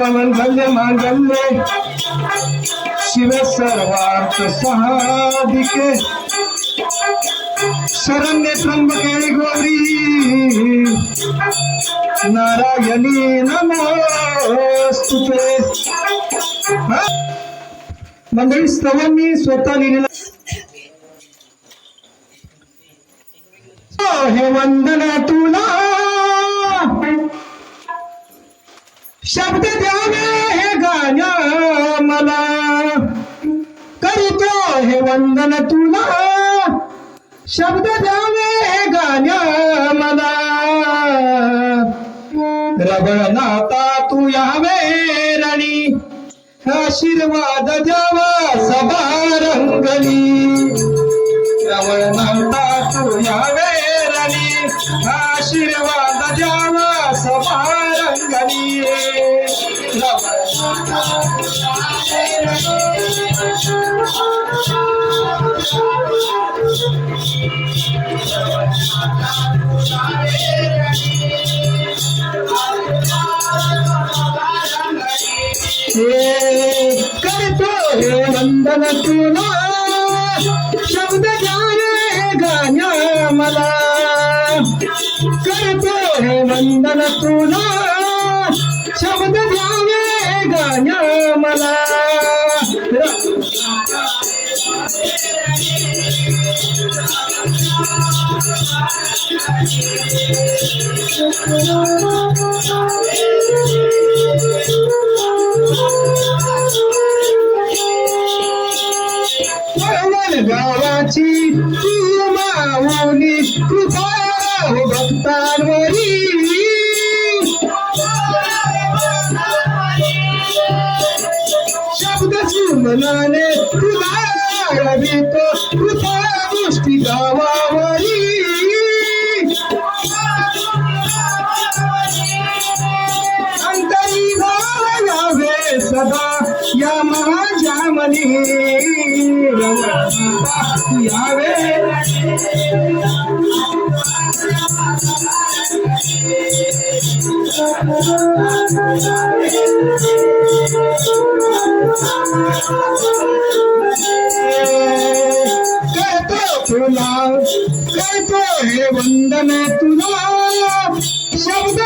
मंगल्य मांगल्य शिव सर्वार्थ सहादिके शरण्य त्र्यंबके गौरी नारायणी नमोस्तुते मंडळी स्तवन मी स्वतः लिहिलेला हे वंदना तुला शब्द द्यावे हे गाण्या मला. करीतो हे वंदन तुला. शब्द द्यावे हे गाण्या मला. रबळनाथा तू यावे रणी. आशीर्वाद द्यावा सभा रंगली रवळनाथा तू यावे राणी. आशीर्वाद द्यावा करतो हे वंदन तुला शब्द जाणे गाण्या मला। करतो वंदन तुला. शब्द द्यावे गाण्या मला. गावाची तू माऊली कृपा हो मनाने तुला रवितो कृपा गोष्टी गावावरी. अंतरी गावे सदा या माझ्या यावे करतो तुला करतो हे वंदन तुला? शब्द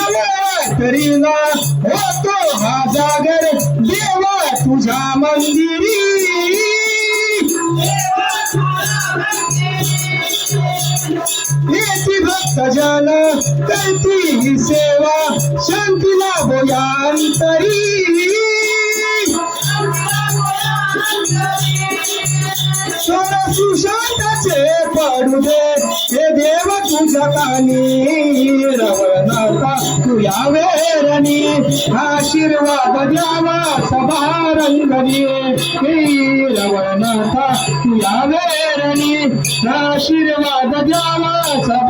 नवरात्रीला होतो हा जागर देवा तुझ्या मंदिरी सजना करती सेवा शांतीला बोयांतरी सोना सुशांताचे पडू दे हे देव तुझ्या कानी. रवनाता तू यावे रणी आशीर्वाद द्यावा सभा रंगणी हे रवळनाथा तू यावे रणी आशीर्वाद द्यावा सभा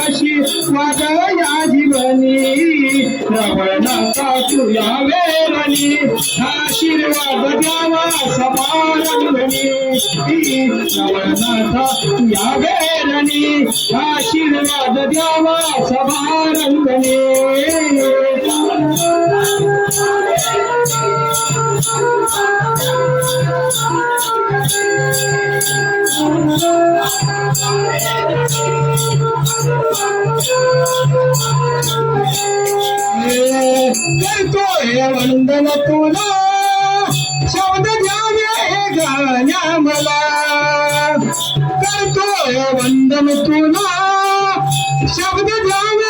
अशी माझ्या या जीवनी रवळनाथा तुया वेरणी आशीर्वाद द्यावा सपारंगणी रवळनाथा तुया वेरणी आशीर्वाद द्यावा समारंभणी Thank you. वंदन तुला शब्द द्यावे गाण्या मला. करतोय वंदन तुला शब्द द्यावे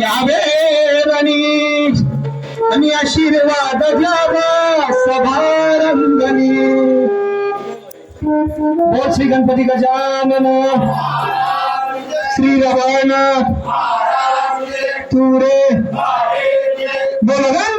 यावे रणी आणि आशीर्वाद द्यावा सभारंगणी. बोल श्री गणपती गजानन. श्री रवान तुरे बोल गण